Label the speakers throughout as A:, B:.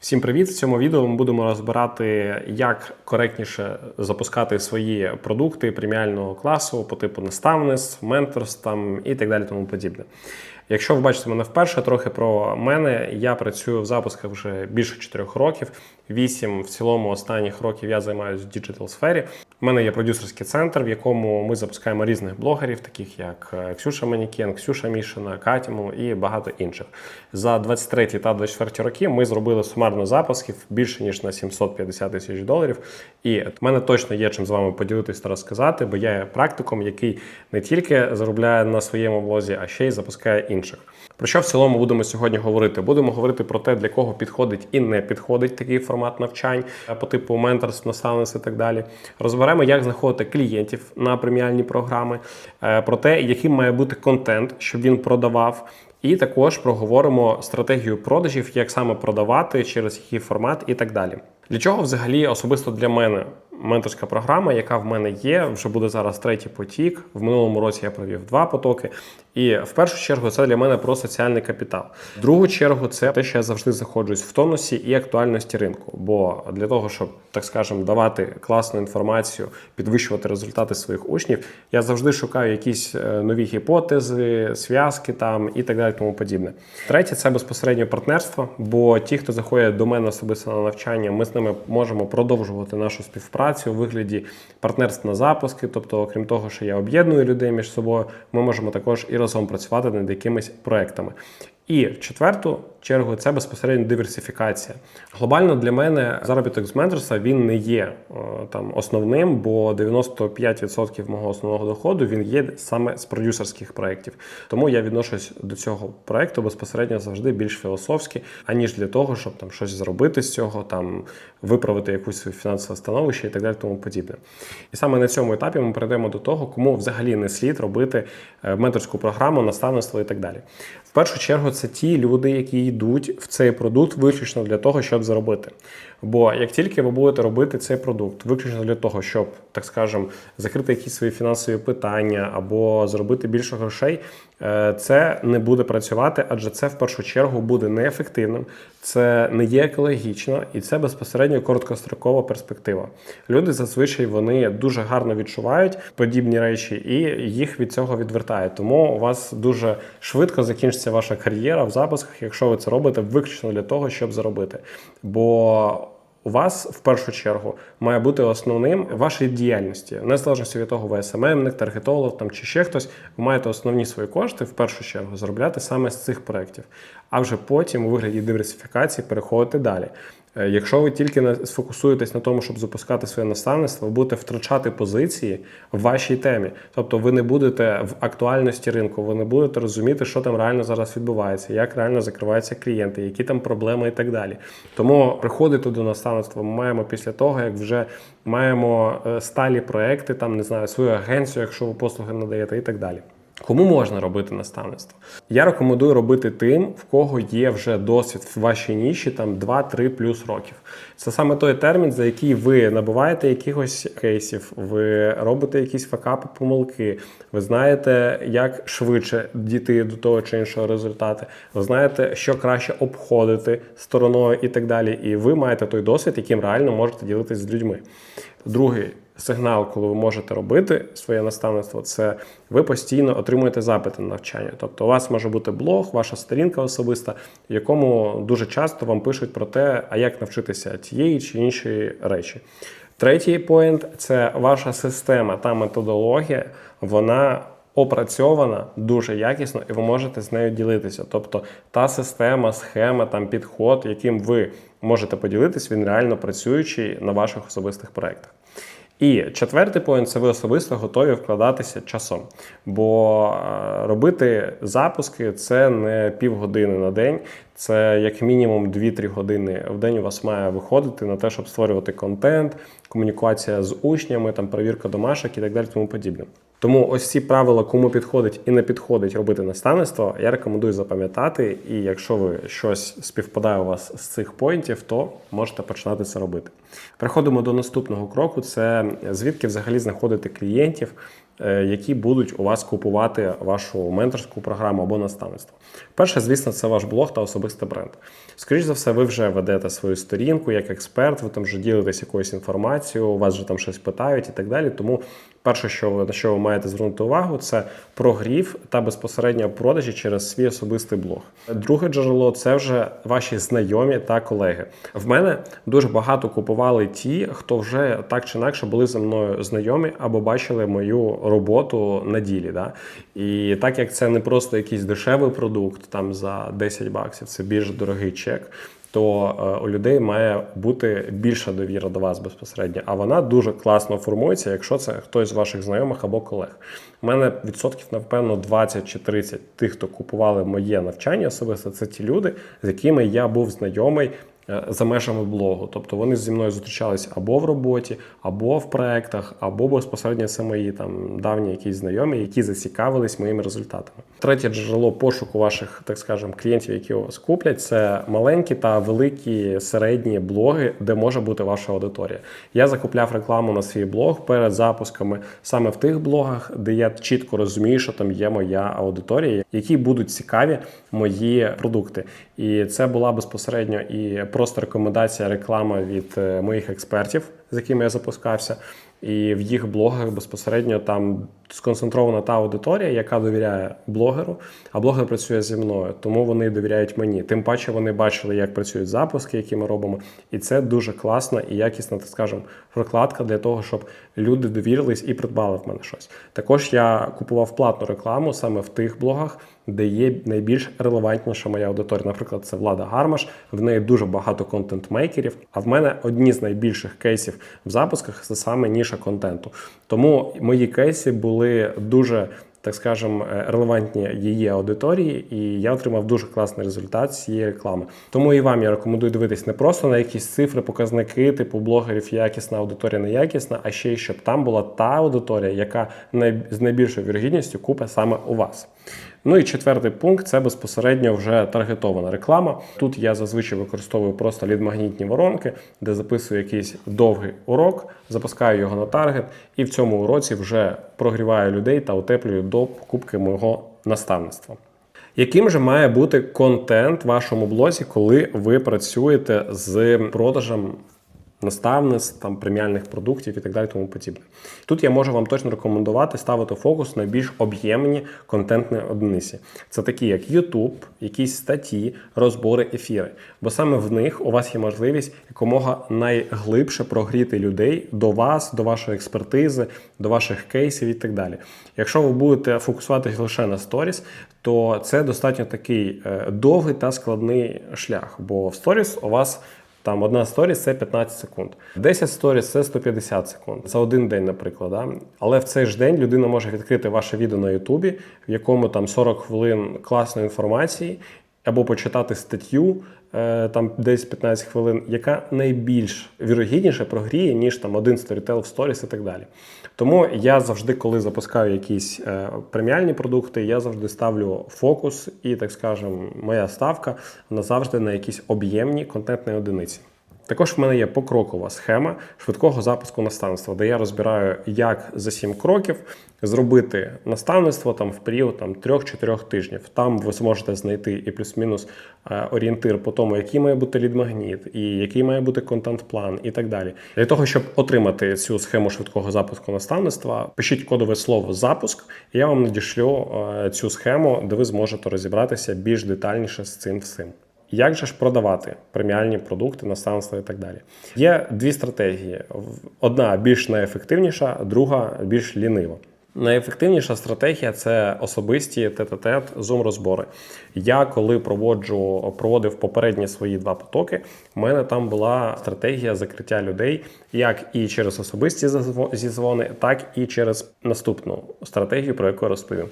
A: Всім привіт! В цьому відео ми будемо розбирати, як коректніше запускати свої продукти преміального класу по типу наставництв, менторств там і так далі, тому подібне. Якщо ви бачите мене вперше, трохи про мене. Я працюю в запусках вже більше 4 років. 8 в цілому останніх років я займаюся в діджитал сфері. У мене є продюсерський центр, в якому ми запускаємо різних блогерів, таких як е, Ксюша Манікен, Ксюша Мішина, Катіму і багато інших. За 23 та 24 роки ми зробили сумарно запусків більше ніж на 750 тисяч доларів. І в мене точно є чим з вами поділитися та розказати, бо я є практиком, який не тільки заробляє на своєму блозі, а ще й запускає інших. Про що в цілому будемо сьогодні говорити? Будемо говорити про те, для кого підходить і не підходить такий формат навчань е, по типу менторств, наставництв і так далі. Розберемо, як знаходити клієнтів на преміальні програми, е, про те, яким має бути контент, щоб він продавав. І також проговоримо стратегію продажів, як саме продавати, через який формат і так далі. Для чого взагалі особисто для мене менторська програма, яка в мене є, вже буде зараз третій потік. В минулому році я провів два потоки. І в першу чергу це для мене про соціальний капітал. В другу чергу це те, що я завжди знаходжусь в тонусі і актуальності ринку. Бо для того, щоб так скажемо, давати класну інформацію, підвищувати результати своїх учнів, я завжди шукаю якісь е, нові гіпотези, зв'язки там і так далі, тому подібне. Третє це безпосередньо партнерство. Бо ті, хто заходять до мене особисто на навчання, ми з ними можемо продовжувати нашу співпрацю у вигляді партнерств на запуски. Тобто, окрім того, що я об'єдную людей між собою, ми можемо також і разом працювати над якимись проектами. І четверту чергу це безпосередньо диверсифікація. Глобально для мене заробіток з менторства він не є там основним, бо 95% мого основного доходу він є саме з продюсерських проєктів. Тому я відношусь до цього проєкту безпосередньо завжди більш філософськи, аніж для того, щоб там щось зробити з цього, там виправити якусь фінансове становище і так далі, тому подібне. І саме на цьому етапі ми перейдемо до того, кому взагалі не слід робити е, менторську програму, наставництво і так далі. В першу чергу це ті люди, які йдуть в цей продукт виключно для того, щоб заробити. Бо як тільки ви будете робити цей продукт, виключно для того, щоб, так скажемо, закрити якісь свої фінансові питання або зробити більше грошей, це не буде працювати, адже це в першу чергу буде неефективним, це не є екологічно і це безпосередньо короткострокова перспектива. Люди зазвичай вони дуже гарно відчувають подібні речі і їх від цього відвертають. Тому у вас дуже швидко закінчиться ваша кар'єра в запусках, якщо ви це робите виключно для того, щоб заробити. Бо у вас в першу чергу має бути основним вашої діяльності, незалежно від того, ви СММник, таргетолог там чи ще хтось. Ви маєте основні свої кошти в першу чергу заробляти саме з цих проєктів, а вже потім у вигляді диверсифікації переходити далі. Е, Якщо ви тільки сфокусуєтесь на тому, щоб запускати своє наставництво, ви будете втрачати позиції в вашій темі. Тобто ви не будете в актуальності ринку, ви не будете розуміти, що там реально зараз відбувається, як реально закриваються клієнти, які там проблеми і так далі. Тому приходити до наставництва ми маємо після того, як вже маємо е, сталі проекти, там не знаю, свою агенцію, якщо ви послуги надаєте, і так далі. Кому можна робити наставництво? Я рекомендую робити тим, в кого є вже досвід в вашій ніші, там 2-3 плюс років. Це саме той термін, за який ви набуваєте якихось кейсів, ви робите якісь факапи, помилки, ви знаєте, як швидше дійти до того чи іншого результату. Ви знаєте, що краще обходити стороною і так далі. І ви маєте той досвід, яким реально можете ділитися з людьми. Другий сигнал, коли ви можете робити своє наставництво, це ви постійно отримуєте запити на навчання. Тобто, у вас може бути блог, ваша сторінка особиста, в якому дуже часто вам пишуть про те, а як навчитися тієї чи іншої речі. Третій поінт це ваша система та методологія, вона опрацьована дуже якісно, і ви можете з нею ділитися. Тобто та система, схема, там підход, яким ви можете поділитись, він реально працюючий на ваших особистих проєктах. І четвертий поінт це ви особисто готові вкладатися часом. Бо е, робити запуски це не півгодини на день, це як мінімум 2-3 години в день у вас має виходити на те, щоб створювати контент, комунікація з учнями, там перевірка домашок і так далі, тому подібне. Тому ось ці правила, кому підходить і не підходить робити наставництво, я рекомендую запам'ятати. І якщо ви щось співпадає у вас з цих поінтів, то можете починати це робити. Переходимо до наступного кроку: це звідки взагалі знаходити клієнтів е, які будуть у вас купувати вашу менторську програму або наставництво. Перше, звісно, це ваш блог та особистий бренд. Скоріше за все, ви вже ведете свою сторінку як експерт, ви там вже ділитесь якоюсь інформацією, у вас вже там щось питають і так далі. Тому перше, що ви на що ви маєте звернути увагу, це прогрів та безпосередньо продажі через свій особистий блог. Друге джерело це вже ваші знайомі та колеги. В мене дуже багато купували ті, хто вже так чи інакше були зі мною знайомі або бачили мою роботу на ділі. Да? І так як це не просто якийсь дешевий продукт там за 10 баксів, це більш дорогий чек то е, у людей має бути більша довіра до вас безпосередньо. А вона дуже класно формується, якщо це хтось з ваших знайомих або колег. У мене відсотків, напевно, 20 чи 30 тих, хто купували моє навчання особисто, це ті люди, з якими я був знайомий за межами блогу. Тобто вони зі мною зустрічались або в роботі, або в проектах, або безпосередньо це мої там давні якісь знайомі, які зацікавились моїми результатами. Третє джерело пошуку ваших, так скажемо, клієнтів, які у вас куплять, це маленькі та великі середні блоги, де може бути ваша аудиторія. Я закупляв рекламу на свій блог перед запусками саме в тих блогах, де я чітко розумію, що там є моя аудиторія, які будуть цікаві мої продукти. І це була безпосередньо і просто рекомендація реклама від е, моїх експертів, з якими я запускався. І в їх блогах безпосередньо там сконцентрована та аудиторія, яка довіряє блогеру, а блогер працює зі мною, тому вони довіряють мені. Тим паче вони бачили, як працюють запуски, які ми робимо. І це дуже класна і якісна, так скажемо, прокладка для того, щоб люди довірились і придбали в мене щось. Також я купував платну рекламу саме в тих блогах, де є найбільш релевантніша моя аудиторія. Наприклад, це Влада Гармаш, в неї дуже багато контент-мейкерів. А в мене одні з найбільших кейсів в запусках це саме ніша контенту. Тому мої кейси були дуже. Так скажем, релевантні її аудиторії, і я отримав дуже класний результат цієї реклами. Тому і вам я рекомендую дивитись не просто на якісь цифри, показники, типу блогерів, якісна аудиторія, неякісна, а ще й щоб там була та аудиторія, яка з найбільшою вірогідністю купить саме у вас. Ну і четвертий пункт це безпосередньо вже таргетована реклама. Тут я зазвичай використовую просто лідмагнітні воронки, де записую якийсь довгий урок, запускаю його на таргет, і в цьому уроці вже прогріваю людей та утеплюю до покупки мого наставництва. Яким же має бути контент в вашому блозі, коли ви працюєте з продажем наставництв, там преміальних продуктів і так далі, тому подібне. Тут я можу вам точно рекомендувати ставити фокус на більш об'ємні контентні одиниці. Це такі, як YouTube, якісь статті, розбори, ефіри. Бо саме в них у вас є можливість якомога найглибше прогріти людей до вас, до вашої експертизи, до ваших кейсів і так далі. Якщо ви будете фокусуватися лише на сторіс, то це достатньо такий е, довгий та складний шлях. Бо в сторіс у вас там одна сторіс це 15 секунд. 10 сторіс це 150 секунд. За один день, наприклад. Да? Але в цей ж день людина може відкрити ваше відео на Ютубі, в якому там 40 хвилин класної інформації, або почитати статтю е, там десь 15 хвилин, яка найбільш вірогідніше прогріє, ніж там один сторітел в сторіс і так далі. Тому я завжди, коли запускаю якісь е, преміальні продукти, я завжди ставлю фокус і, так скажемо, моя ставка назавжди на якісь об'ємні контентні одиниці. Також в мене є покрокова схема швидкого запуску наставництва, де я розбираю, як за 7 кроків зробити наставництво там в період там 3-4 тижнів. Там ви зможете знайти і плюс-мінус е, орієнтир по тому, який має бути лідмагніт, і який має бути контент-план, і так далі. Для того, щоб отримати цю схему швидкого запуску наставництва, пишіть кодове слово запуск, і я вам надішлю е, цю схему, де ви зможете розібратися більш детальніше з цим всім. Як же ж продавати преміальні продукти, наставництва і так далі? Є дві стратегії: одна більш неефективніша, друга більш лінива. Найефективніша стратегія це особисті тет-а-тет зум розбори. Я коли проводжу, проводив попередні свої два потоки, в мене там була стратегія закриття людей як і через особисті зізвони, так і через наступну стратегію, про яку я розповім.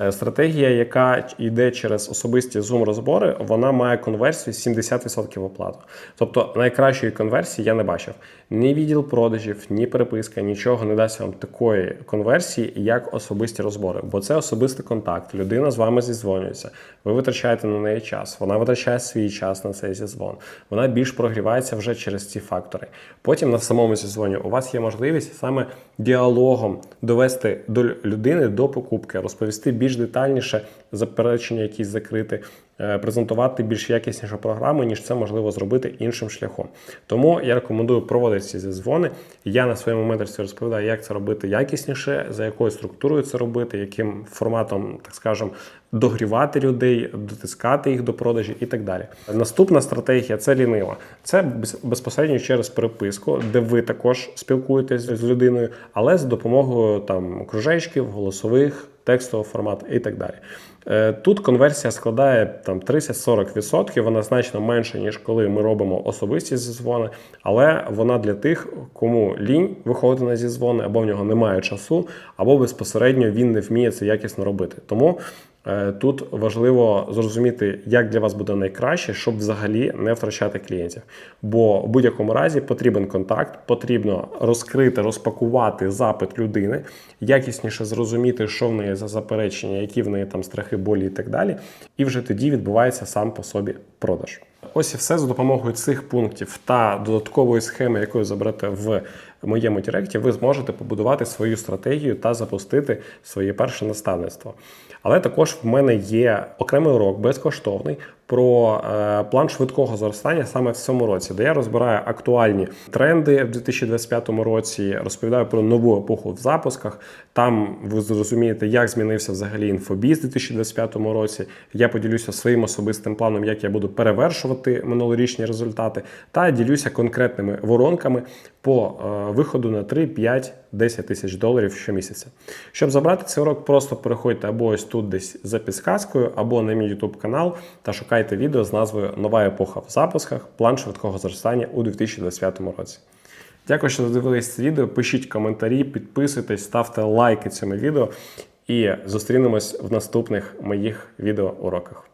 A: Е, стратегія, яка йде через особисті зум розбори, вона має конверсію 70% оплату. Тобто найкращої конверсії я не бачив. Ні відділ продажів, ні переписка, нічого не дасть вам такої конверсії як особисті розбори, бо це особистий контакт. Людина з вами зізвонюється. Ви витрачаєте на неї час. Вона витрачає свій час на цей зізвон. Вона більш прогрівається вже через ці фактори. Потім на самому зізвоні у вас є можливість саме діалогом довести до людини до покупки, розповісти більш детальніше заперечення, якісь закрити, презентувати більш якіснішу програму, ніж це можливо зробити іншим шляхом. Тому я рекомендую проводити ці зізвони. Я на своєму менторстві розповідаю, як це робити якісніше, за якою структурою це робити, яким форматом, так скажемо, догрівати людей, дотискати їх до продажі і так далі. Наступна стратегія це лінива. Це безпосередньо через переписку, де ви також спілкуєтесь з людиною, але з допомогою там кружечків, голосових, текстового формату і так далі. Е, Тут конверсія складає там 30-40%, вона значно менша, ніж коли ми робимо особисті зізвони, але вона для тих, кому лінь виходити на зізвони, або в нього немає часу, або безпосередньо він не вміє це якісно робити. Тому тут важливо зрозуміти, як для вас буде найкраще, щоб взагалі не втрачати клієнтів. Бо в будь-якому разі потрібен контакт, потрібно розкрити, розпакувати запит людини, якісніше зрозуміти, що в неї за заперечення, які в неї там страхи, болі і так далі. І вже тоді відбувається сам по собі продаж. Ось і все за допомогою цих пунктів та додаткової схеми, яку заберете в моєму директі, ви зможете побудувати свою стратегію та запустити своє перше наставництво. Але також в мене є окремий урок безкоштовний про е, план швидкого зростання саме в цьому році, де я розбираю актуальні тренди в 2025 році, розповідаю про нову епоху в запусках. Там ви зрозумієте, як змінився взагалі інфобіз у 2025 році. Я поділюся своїм особистим планом, як я буду перевершувати минулорічні результати, та ділюся конкретними воронками по е, виходу на 3, 5, 10 тисяч доларів щомісяця. Щоб забрати цей урок, просто переходьте або ось тут десь за підсказкою, або на мій YouTube канал та шукайте відео з назвою Нова епоха в запусках. План швидкого зростання у 2025 році. Дякую, що додивились це відео. Пишіть коментарі, підписуйтесь, ставте лайки цьому відео і зустрінемось в наступних моїх відеоуроках.